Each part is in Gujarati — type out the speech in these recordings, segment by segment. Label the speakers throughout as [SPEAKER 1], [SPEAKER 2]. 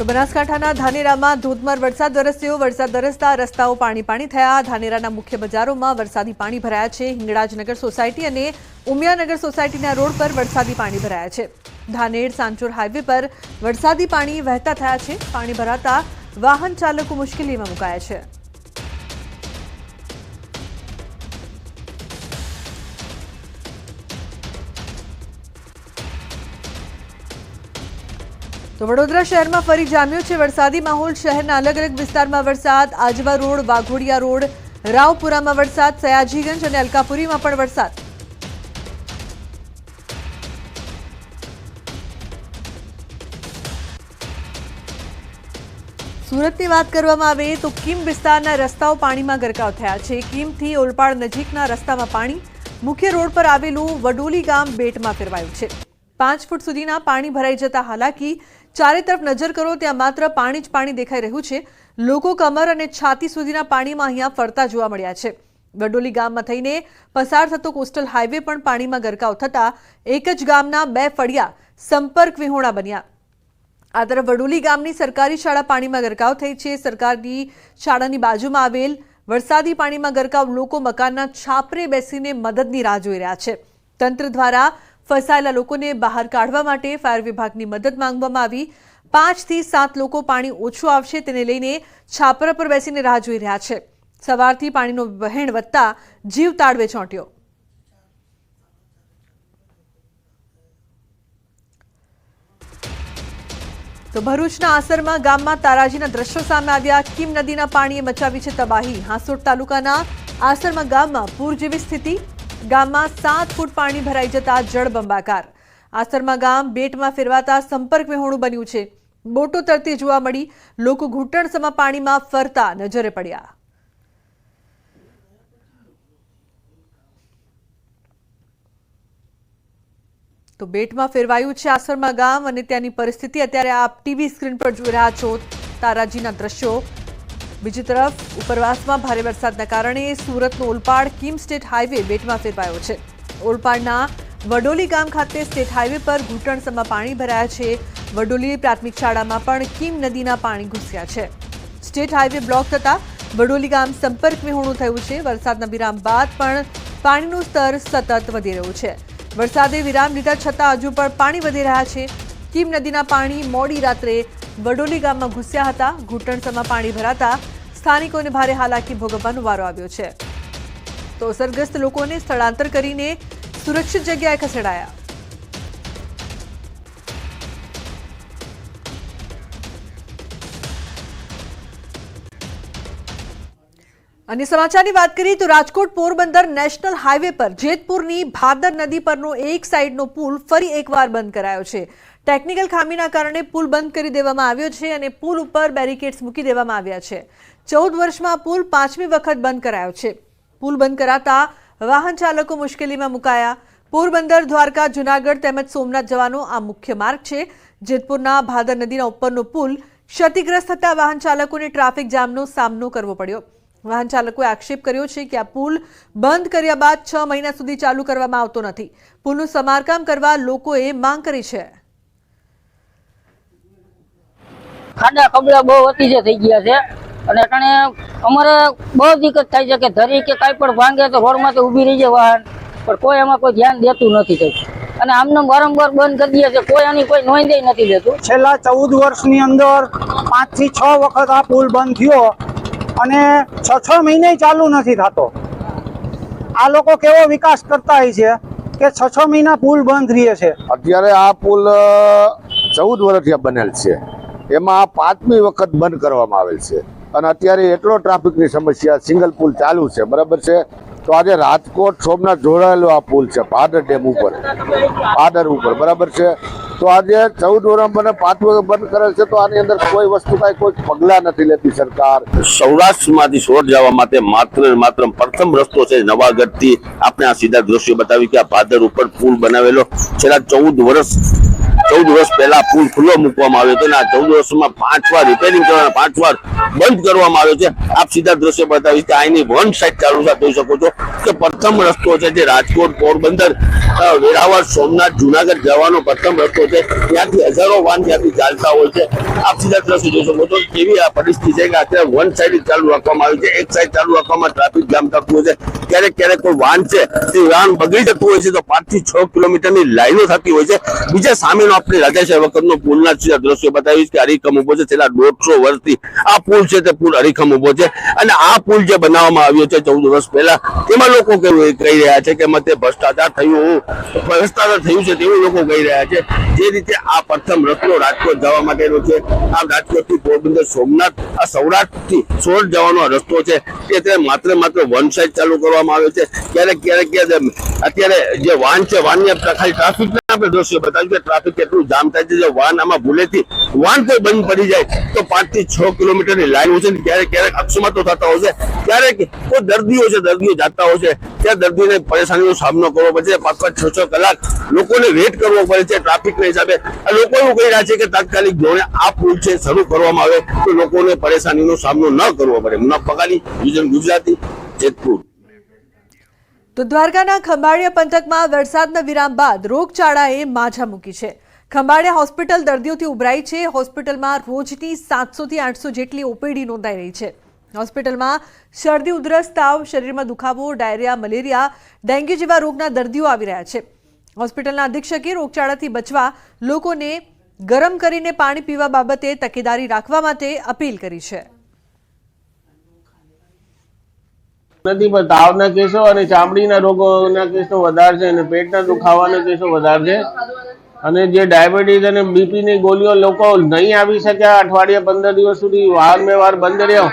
[SPEAKER 1] તો બનાસકાંઠાના ધાનેરામાં ધોધમાર વરસાદ વરસ્યો. વરસાદ વરસતા રસ્તાઓ પાણી પાણી થયા. ધાનેરાના મુખ્ય બજારોમાં વરસાદી પાણી ભરાયા છે. હિંગળાજનગર સોસાયટી અને ઉમિયાનગર સોસાયટીના રોડ પર વરસાદી પાણી ભરાયા છે. ધાનેર સાંચોર હાઈવે પર વરસાદી પાણી વહેતા થયા છે. પાણી ભરાતા વાહન ચાલકો મુશ્કેલીમાં મુકાયા છે. તો વડોદરા શહેરમાં ફરી જામ્યો છે વરસાદી માહોલ. શહેરના અલગ અલગ વિસ્તારમાં વરસાદ, આજવા રોડ, વાઘોડિયા રોડ, રાવપુરામાં વરસાદ, સયાજીગંજ અને અલકાપુરીમાં પણ વરસાદ. સુરતની વાત કરવામાં આવે તો કિમ વિસ્તારના રસ્તાઓ પાણીમાં ગરકાવ થયા છે. કિમથી ઓલપાડ નજીકના રસ્તામાં પાણી. મુખ્ય રોડ પર આવેલું વડોલી ગામ બેટમાં ફેરવાયું છે. પાંચ ફૂટ સુધીના પાણી ભરાઈ જતા હાલાકી. ચારે તરફ નજર કરો, ત્યાં માત્ર પાણી જ પાણી દેખાઈ રહ્યું છે. લોકો કમર અને છાતી સુધીના પાણીમાં અહીંયા ફરતા જોવા મળ્યા છે. વડોલી ગામમાં થઈને પસાર થતો કોસ્ટલ હાઈવે પણ પાણીમાં ગરકાવ થતા એક જ ગામના બે ફળિયા સંપર્ક વિહોણા બન્યા. આ તરફ વડોલી ગામની સરકારી શાળા પાણીમાં ગરકાવ થઈ છે. સરકારની શાળાની બાજુમાં આવેલ વરસાદી પાણીમાં ગરકાવ, લોકો મકાનના છાપરે બેસીને મદદની રાહ જોઈ રહ્યા છે. તંત્ર દ્વારા ફસાયેલા લોકોને બહાર કાઢવા માટે ફાયર વિભાગની મદદ માંગવામાં આવી. પાંચથી સાત લોકો પાણી ઓછું આવશે તેને લઈને છાપરા પર બેસીને રાહ જોઈ રહ્યા છે. સવારથી પાણીનો વહેણ વધતા જીવ તાળવે ચોંટ્યો. તો ભરૂચના આસરમાં ગામમાં તારાજીના દ્રશ્યો સામે આવ્યા. કિમ નદીના પાણીએ મચાવી છે તબાહી. હાંસોટ તાલુકાના આસરમાં ગામમાં પૂર જેવી સ્થિતિ ગામમાં સાત ફૂટ પાણી ભરાઈ જતા જળબંબાકાર આસરમાં ગામ બેટમાં ફેરવાતા સંપર્ક વિહોણું બન્યું છે. બોટો તરતી જોવા મળી, લોકો ઘૂંટણસમાં પાણીમાં ફરતા નજરે પડ્યા. તો બેટમાં ફેરવાયું છે આસરમાં ગામ અને ત્યાંની પરિસ્થિતિ. અત્યારે આપ ટીવી સ્ક્રીન પર જોઈ રહ્યા છો તારાજીના દ્રશ્યો. બીજી તરફ, ઉપરવાસમાં ભારે વરસાદના કારણે સુરતનો ઓલપાડ કિમ સ્ટેટ હાઈવે બેટમાં ફેરવાયો છે. ઓલપાડના વડોલી ગામ ખાતે સ્ટેટ હાઈવે પર ઘૂંટણસમાં પાણી ભરાયા છે. વડોલી પ્રાથમિક શાળામાં પણ કિમ નદીના પાણી ઘૂસ્યા છે. સ્ટેટ હાઈવે બ્લોક થતાં વડોલી ગામ સંપર્ક વિહોણું થયું છે. વરસાદના વિરામ બાદ પણ પાણીનું સ્તર સતત વધી રહ્યું છે. વરસાદે વિરામ લીધા છતાં હજુ પણ પાણી વધી રહ્યા છે. કિમ નદીના પાણી મોડી રાત્રે વડોલી ગામમાં ઘૂસ્યા હતા. ઘૂંટણસમાં પાણી ભરાતા સ્થાનિકોને ભારે હાલાકી ભોગવવાનો વારો આવ્યો છે. તો અસરગ્રસ્ત લોકોને સ્થળાંતર કરીને સુરક્ષિત જગ્યાએ ખસેડાયા. અને સમાચારની વાત કરીએ તો રાજકોટ પોરબંદર નેશનલ હાઈવે પર જેતપુરની ભાદર નદી પરનો એક સાઈડનો પુલ ફરી એકવાર બંધ કરાયો છે. ટેકનિકલ ખામીના કારણે પુલ બંધ કરી દેવામાં આવ્યો છે અને પુલ ઉપર બેરિકેડ્સ મૂકી દેવામાં આવ્યા છે. ચૌદ વર્ષમાં પુલ પાંચમી વખત બંધ કરાયો છે. પુલ બંધ કરાતા વાહન ચાલકો મુશ્કેલીમાં મુકાયા. પોરબંદર, દ્વારકા, જુનાગઢ તેમજ સોમનાથ જવાનો આ મુખ્ય માર્ગ છે. જેતપુરના ભાદર નદીના ઉપરનો પુલ ક્ષતિગ્રસ્ત થતા વાહન ચાલકોને ટ્રાફિક જામનો સામનો કરવો પડ્યો. વાહન ચાલકોએ આક્ષેપ કર્યો છે કે આ પુલ બંધ કર્યા બાદ છ મહિના સુધી ચાલુ કરવામાં આવતો નથી. પુલનું સમારકામ કરવા લોકોએ માંગ કરી છે.
[SPEAKER 2] ખાડા કબડા બહુ અતિશય થઈ ગયા છે. અને અટાણે અમારે બહુ દિક્કત થાય છે કે ધરી કે કાંઈ પણ ભાંગે તો રોડમાં તો ઊભી રહી જાય વાહન. પણ કોઈ એમાં કોઈ ધ્યાન દેતું નથી કઈ. અને આમને વારંવાર બંધ કરી દે છે. કોઈ આની કોઈ નોંધ નથી લેતું.
[SPEAKER 3] છેલ્લા ચૌદ વર્ષની અંદર પાંચથી છ વખત આ પુલ બંધ થયો અને છ છ મહિને ચાલુ નથી થતો. આ લોકો કેવો વિકાસ કરતા હોય છે કે છ છ મહિના પુલ બંધ રહે છે?
[SPEAKER 4] અત્યારે આ પુલ ચૌદ વર્ષથી બનેલ છે. એમાં પાંચમી વખત બંધ કરવામાં આવેલ છે. અને અત્યારે એટલો ટ્રાફિકની સમસ્યા, સિંગલ પુલ ચાલુ છે, બરાબર છે? તો આજે રાજકોટ, સોમનાથ જોડાયેલો આ પુલ છે ભાદર ડેમ ઉપર. ભાદર ઉપર, બરાબર છે? તો આજે ચૌદ મને પાંચ વખત બંધ કરેલ છે, તો આની અંદર કોઈ વસ્તુ કાંઈ કોઈ પગલાં નથી લેતી સરકાર.
[SPEAKER 5] સૌરાષ્ટ્રમાંથી સુરત જવા માટે માત્ર માત્ર પ્રથમ રસ્તો છે નવાગઢથી. આપણે આ સીધા દ્રશ્યો બતાવી કે આ ભાદર ઉપર પુલ બનાવેલો. છેલ્લા ચૌદ વર્ષ ચૌદ વર્ષ પહેલા પુલ ખુલ્લો મૂકવામાં આવ્યો હતો અને આ ચૌદ વર્ષમાં પાંચ વાર રિપેરિંગ કરવાના પાંચ વાર બંધ કરવામાં આવ્યો છે. આપ સીધા દ્રશ્ય બતાવીશ કે અહીંની વન સાઈડ ચાલુ જોઈ શકો છો કે પ્રથમ રસ્તો છે જે રાજકોટ પોરબંદર વેરાવળ, સોમનાથ, જુનાગઢ જવાનો પ્રથમ રસ્તો છે. ત્યાંથી હજારો વાહન ત્યાંથી ચાલતા હોય છે. આપ સીધા દ્રશ્ય જોઈ શકો છો કેવી આ પરિસ્થિતિ છે કે અત્યારે વન સાઈડ ચાલુ રાખવામાં આવી છે. એક સાઈડ ચાલુ રાખવામાં ટ્રાફિક જામ થતું હોય છે. ક્યારેક ક્યારેક કોઈ વાહન છે તે વાહન બગડી જતું હોય છે તો પાંચથી છ કિલોમીટરની લાઈનો થતી હોય છે. બીજા સામેનો આપણે રાજાશાહી વખતનો પુલના દ્રશ્યો બતાવીશ કે હરિખમ ઊભો છે, છેલ્લા દોઢસો વર્ષથી આ પુલ છે તે પુલ હરિખમ ઊભો છે. અને આ પુલ જે બનાવવામાં આવ્યો છે ચૌદ વર્ષ પહેલા, તેમાં લોકો કહી રહ્યા છે કે મતે ભ્રષ્ટાચાર થયું ભ્રષ્ટાચાર થયું છે તેવું લોકો કહી રહ્યા છે. જે રીતે આ પ્રથમ રસ્તો રાજકોટ જવા માટેનો છે. આ રાજકોટથી પોરબંદર સોમનાથ, આ સૌરાષ્ટ્રથી સોળ જવાનો રસ્તો છે. તે તે માત્ર માત્ર વન સાઈડ ચાલુ કરવામાં આવ્યો છે. ક્યારેક ક્યારેક ક્યારેક અત્યારે જે વાહન છે વાહનની ખાલી ટ્રાફિક આપણે બતાવ્યું કે ટ્રાફિક કેટલું જામ થાય છે, જે વાહન આમાં ભૂલેથી, વાહન કોઈ બંધ પડી જાય, તો પાંચથી છ કિલોમીટરની લાઈન હોય છે ક્યારેક ક્યારેક અકસ્માતો થતા હોય છે. ક્યારેક કોઈ દર્દીઓ છે, દર્દીઓ જાતા હોય છે, ત્યાં દર્દીને પરેશાનીનો સામનો કરવો પડે છે. પાંચ પાંચ છ છ કલાક લોકોને વેટ કરવો પડે છે ટ્રાફિકના હિસાબે. લોકો એવું કહી રહ્યા છે કે તાત્કાલિક ધોરણે આ પુલ છે, શરૂ કરવામાં આવે, તો લોકોને પરેશાનીનો સામનો ન કરવો પડે. મુનાફ પગાની વિઝન ગુજરાતી જેતપુર.
[SPEAKER 1] તો દ્વારકાના ખંભાળિયા પંથકમાં વરસાદના વિરામ બાદ રોગચાળાએ માછા મૂકી છે. ખંભાળિયા હોસ્પિટલ દર્દીઓથી ઉભરાઈ છે. હોસ્પિટલમાં રોજની સાતસોથી આઠસો જેટલી ઓપીડી નોંધાઈ રહી છે. હોસ્પિટલમાં શરદી, ઉધરસ, તાવ, શરીરમાં દુખાવો, ડાયરિયા, મલેરિયા, ડેન્ગ્યુ જેવા રોગના દર્દીઓ આવી રહ્યા છે. હોસ્પિટલના અધિક્ષકે રોગચાળાથી બચવા લોકોને ગરમ કરીને પાણી પીવા બાબતે તકેદારી રાખવા માટે અપીલ કરી છે.
[SPEAKER 6] નથી, પણ તાવના કેસો અને ચામડીના રોગોના કેસો વધારે છે અને પેટના દુખાવાના કેસો વધારે છે. અને જે ડાયાબિટીસ અને બીપીની ગોળીઓ લોકો નહીં આવી શક્યા અઠવાડિયા પંદર દિવસ સુધી વાર વ્યવહાર બંધ રહ્યો.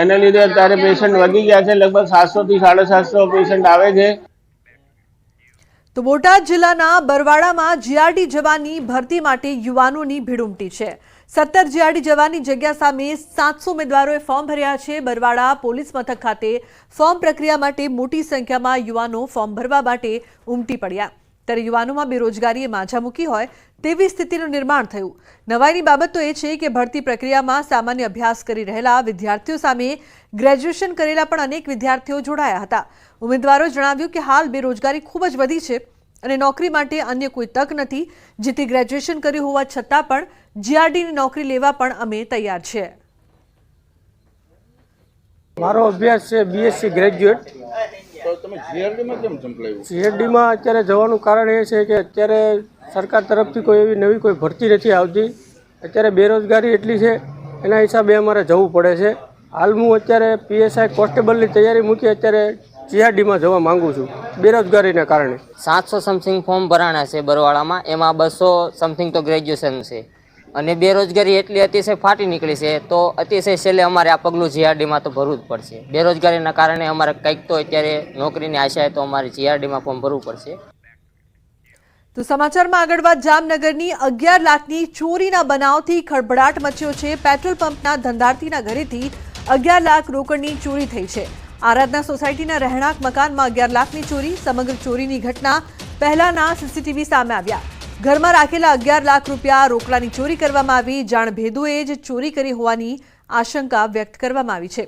[SPEAKER 6] એના લીધે અત્યારે પેશન્ટ વધી ગયા છે. લગભગ સાતસો થી સાડા સાતસો પેશન્ટ આવે છે.
[SPEAKER 1] તો બોટાદ જિલ્લાના બરવાડામાં જીઆરડી જવાનની ભરતી માટે યુવાનોની ભીડ ઉમટી છે. સત્તર જીઆરડી જવાનની જગ્યા સામે સાતસો ઉમેદવારોએ ફોર્મ ભર્યા છે. બરવાડા પોલીસ મથક ખાતે ફોર્મ પ્રક્રિયા માટે મોટી સંખ્યામાં યુવાનો ફોર્મ ભરવા માટે ઉમટી પડ્યા. ત્યારે યુવાનોમાં બેરોજગારીએ માઝા મૂકી હોય તેવી સ્થિતિનું નિર્માણ થયું. નવાઈની બાબત તો એ છે કે ભરતી પ્રક્રિયામાં સામાન્ય અભ્યાસ કરી રહેલા વિદ્યાર્થીઓ સામે ગ્રેજ્યુએશન કરેલા પણ અનેક વિદ્યાર્થીઓ જોડાયા હતા. ઉમેદવારોએ જણાવ્યું કે હાલ બેરોજગારી ખૂબ જ વધી છે અને નોકરી માટે અન્ય કોઈ તક નથી, જેથી ગ્રેજ્યુએશન કર્યું હોવા છતાં પણ જીઆરડીની નોકરી લેવા પણ અમે તૈયાર છીએ.
[SPEAKER 7] મારો અભ્યાસ છે બીએસસી ગ્રેજ્યુએટ જીએરડીમાં અત્યારે જવાનું કારણ એ છે કે અત્યારે સરકાર તરફથી કોઈ એવી નવી કોઈ ભરતી નથી આવતી. અત્યારે બેરોજગારી એટલી છે એના હિસાબે અમારે જવું પડે છે. હાલ હું અત્યારે પીએસઆઈ કોન્સ્ટેબલની તૈયારી મૂકી અત્યારે જીઆરડીમાં જવા માગું છું બેરોજગારીને કારણે.
[SPEAKER 8] સાતસો સમથિંગ ફોર્મ ભરાણા છે બરવાડામાં એમાં બસો સમથિંગ તો ગ્રેજ્યુએશન છે. અને બેરોજગારી એટલી અતિશય ફાટી નીકળી છે, તો અતિશય છેલ્લે અમારે આ પગલું જીઆરડીમાં તો ભરવું જ પડશે. બેરોજગારીના કારણે અમારે કંઈક તો અત્યારે નોકરીની આશાએ તો અમારે જીઆરડીમાં ફોર્મ ભરવું પડશે.
[SPEAKER 1] તો સમાચારમાં આગળ વાત, જામનગરની અગિયાર લાખની ચોરીના બનાવથી ખળભળાટ મચ્યો છે. પેટ્રોલ પંપના ધંધાર્થીના ઘરેથી અગિયાર લાખ રોકડની ચોરી થઈ છે. આરાધના સોસાયટીના રહેણાંક મકાનમાં અગિયાર લાખની ચોરી, સમગ્ર ચોરીની ઘટના પહેલાના સીસીટીવી સામે આવ્યા. ઘરમાં રાખેલા અગિયાર લાખ રૂપિયા રોકડાની ચોરી કરવામાં આવી. જાણ ભેદુએ જ ચોરી કરી હોવાની આશંકા વ્યક્ત કરવામાં આવી છે.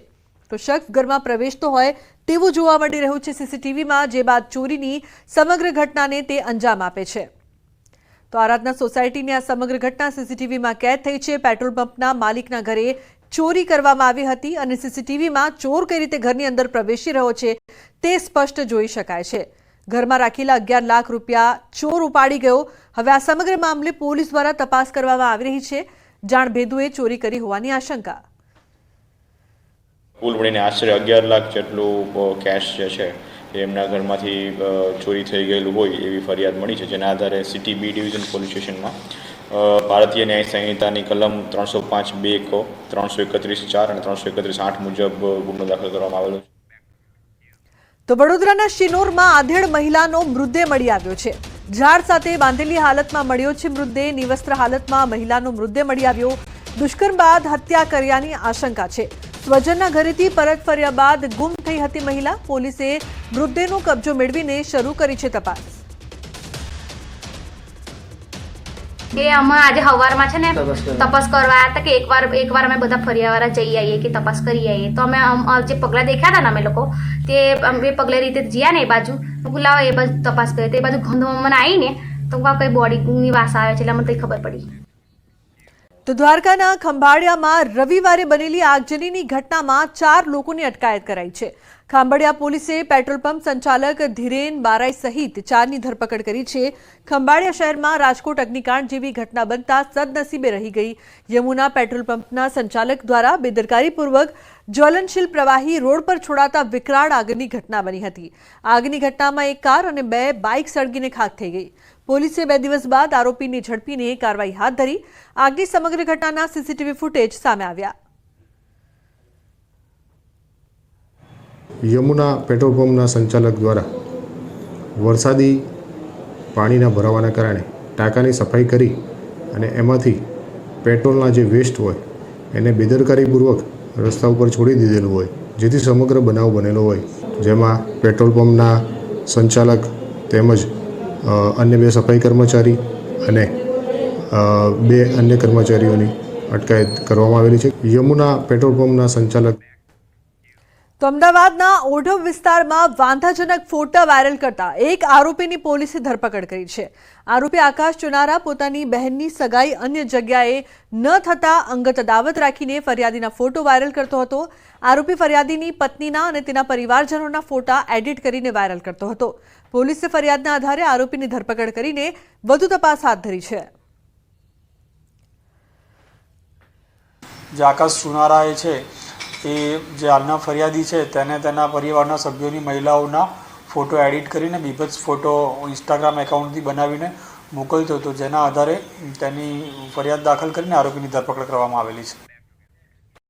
[SPEAKER 1] તો શખ્સ ઘરમાં પ્રવેશતો હોય તેવું જોવા મળી રહ્યું છે સીસીટીવીમાં, જે બાદ ચોરીની સમગ્ર ઘટનાને તે અંજામ આપે છે. તો આરાધના સોસાયટીની આ સમગ્ર ઘટના સીસીટીવીમાં કેદ થઈ છે. પેટ્રોલ પંપના માલિકના ઘરે ચોરી કરવામાં આવી હતી અને સીસીટીવીમાં ચોર કઈ રીતે ઘરની અંદર પ્રવેશી રહ્યો છે તે સ્પષ્ટ જોઈ શકાય છે. ઘરમાં રાખેલા અગિયાર લાખ રૂપિયા ચોર ઉપાડી ગયો. હવે આ સમગ્ર મામલે પોલીસ દ્વારા તપાસ કરવામાં આવી રહી છે. જાણ ભેદુએ ચોરી કરી હોવાની આશંકા.
[SPEAKER 9] કુલ મળીને આશરે અગિયાર લાખ જેટલું કેશ જે છે એમના ઘરમાંથી ચોરી થઈ ગયેલું હોય એવી ફરિયાદ મળી છે, જેના આધારે સિટી બી ડિવિઝન પોલીસ સ્ટેશનમાં ભારતીય ન્યાય સંહિતાની કલમ ત્રણસો પાંચ બે કો, ત્રણસો એકત્રીસ ચાર અને ત્રણસો એકત્રીસ આઠ મુજબ ગુનો દાખલ કરવામાં આવેલો છે.
[SPEAKER 1] તો વડોદરાના શિનોરમાં આધેડ મહિલાનો મૃતદેહ મળી આવ્યો છે. ઝાડ સાથે બાંધેલી હાલતમાં મળ્યો છે મૃતદેહ. નિવસ્ત્ર હાલતમાં મહિલાનો મૃતદેહ મળી આવ્યો. દુષ્કર્મ બાદ હત્યા કર્યાની આશંકા છે. સ્વજનના ઘરેથી પરત ફર્યા બાદ ગુમ થઈ હતી મહિલા. પોલીસે મૃતદેહનો કબજો મેળવીને શરૂ કરી છે તપાસ.
[SPEAKER 10] કે અમે આજે સવારમાં છે ને તપાસ કરવા. આવ્યા હતા કે એકવાર એકવાર અમે બધા ફરિયાવાળા જઈ આવીએ કે તપાસ કરી આવીએ તો અમે જે પગલાં દેખ્યા હતા ને અમે લોકો તે એ પગલે રીતે જ્યાં ને એ બાજુ, હું એ બાજુ તપાસ કરી તે બાજુ ઘંધો મને આવીને તો કઈ બોડીની વાસ આવે છે એટલે મને કંઈ ખબર પડી.
[SPEAKER 1] તો દ્વારકાના ખંભાળિયામાં રવિવારે બનેલી આગજનીની ઘટનામાં ચાર લોકોની અટકાયત કરાઈ છે. ખંભાળિયા પોલીસે પેટ્રોલ પંપ સંચાલક ધીરેન બારાઈ સહિત ચારની ધરપકડ કરી છે. ખંભાળિયા શહેરમાં રાજકોટ અગ્નિકાંડ જેવી ઘટના બનતા સદનસીબે રહી ગઈ. યમુના પેટ્રોલ પંપના સંચાલક દ્વારા બેદરકારીપૂર્વક જ્વલનશીલ પ્રવાહી રોડ પર છોડાતા વિકરાળ આગની ઘટના બની હતી. આગની ઘટનામાં એક કાર અને બે બાઇક સળગીને ખાક થઈ ગઈ. પોલીસે બે દિવસ બાદ આરોપીને ઝડપીને કાર્યવાહી હાથ ધરી. આગની સમગ્ર ઘટનાના સીસીટીવી ફૂટેજ સામે આવ્યા.
[SPEAKER 11] યમુના પેટ્રોલ પંપના સંચાલક દ્વારા વરસાદી પાણીના ભરાવાના કારણે ટાંકાની સફાઈ કરી અને એમાંથી પેટ્રોલના જે વેસ્ટ હોય એને બેદરકારીપૂર્વક રસ્તા ઉપર છોડી દીધેલું હોય, જેથી સમગ્ર બનાવ બનેલો હોય. જેમાં પેટ્રોલ પંપના સંચાલક તેમજ અન્ય બે સફાઈ કર્મચારી અને બે અન્ય કર્મચારીઓની અટકાયત કરવામાં આવેલી છે. યમુના પેટ્રોલ પંપના સંચાલક
[SPEAKER 1] તો અમદાવાદના ઓઢવ વિસ્તારમાં વાંધાજનક ફોટા વાયરલ કરતા એક આરોપીની પોલીસે ધરપકડ કરી છે. આરોપી આકાશ ચુનારા પોતાની બહેનની સગાઈ અન્ય જગ્યાએ ન થતા અંગત દાવત રાખીને ફરિયાદીના ફોટો વાયરલ કરતો હતો. આરોપી ફરિયાદીની પત્નીના અને તેના પરિવારજનોના ફોટા એડિટ કરીને વાયરલ કરતો હતો. પોલીસે ફરિયાદના આધારે આરોપીની ધરપકડ કરીને વધુ તપાસ હાથ ધરી છે.
[SPEAKER 12] જે આકાશ સુનારાએ છે, એ જે હાલના ફરિયાદી છે, તેને તેના પરિવારના સભ્યોની મહિલાઓના ફોટો એડિટ કરીને બીભત્સ ફોટો ઇન્સ્ટાગ્રામ એકાઉન્ટથી બનાવીને મોકલતો હતો, જેના આધારે તેની ફરિયાદ દાખલ કરીને આરોપીની ધરપકડ કરવામાં આવેલી છે.